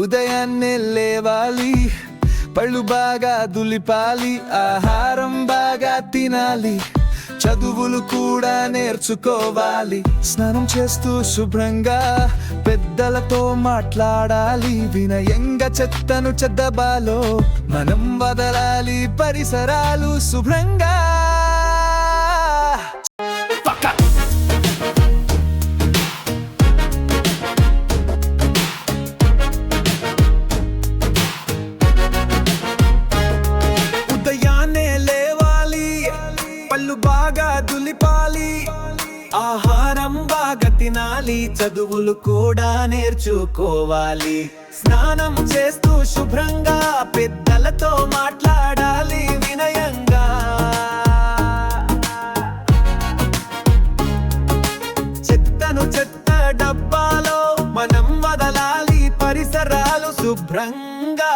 ఉదయాన్నే లేవాలి పళ్ళు బాగా దులిపాలి ఆహారం బాగా తినాలి. చదువులు కూడా నేర్చుకోవాలి. స్నానం చేస్తూ శుభ్రంగా పెద్దలతో మాట్లాడాలి. వినయంగా చెత్తను చెద్దబాలో. మనం వదలాలి పరిసరాలు శుభ్రంగా. బాగా ఆహారం బాగా తినాలి చదువులు కూడా నేర్చుకోవాలి. స్నానం చేస్తూ శుభ్రంగా పెద్దలతో మాట్లాడాలి వినయంగా. చెత్తను చెత్త డబ్బాలో మనం వదలాలి పరిసరాలు శుభ్రంగా.